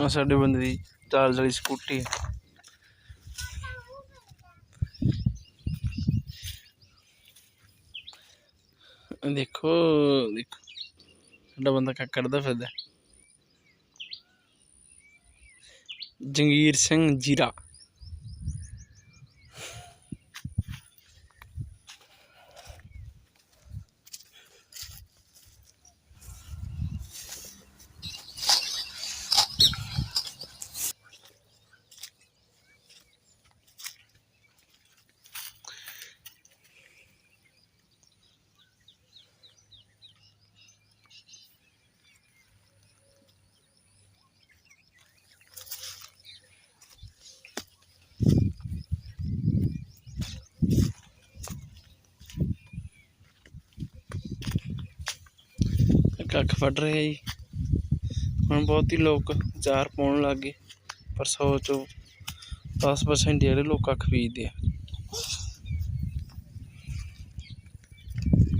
ਆ ਸਾਡੇ ਬੰਦੇ ਦੀ ਚਾਲ ਵਾਲੀ ਸਕੂਟੀ ਹੈ। ਦੇਖੋ ਦੇਖੋ। ਸਾਡਾ ਬੰਦਾ ਕਾ ਕਰਦਾ ਫਿਰਦਾ ਜੰਗੀਰ ਸਿੰਘ ਜੀਰਾ। ਕੱਖ ਵੱਢ ਰਹੇ ਆ ਜੀ। ਹੁਣ ਬਹੁਤ ਹੀ ਲੋਕ ਚਾਰ ਪਾਉਣ ਲੱਗ ਗਏ, ਪਰ 100 ਚੋਂ 10% ਜਿਹੜੇ ਲੋਕ ਕੱਖ ਬੀਜਦੇ ਆ।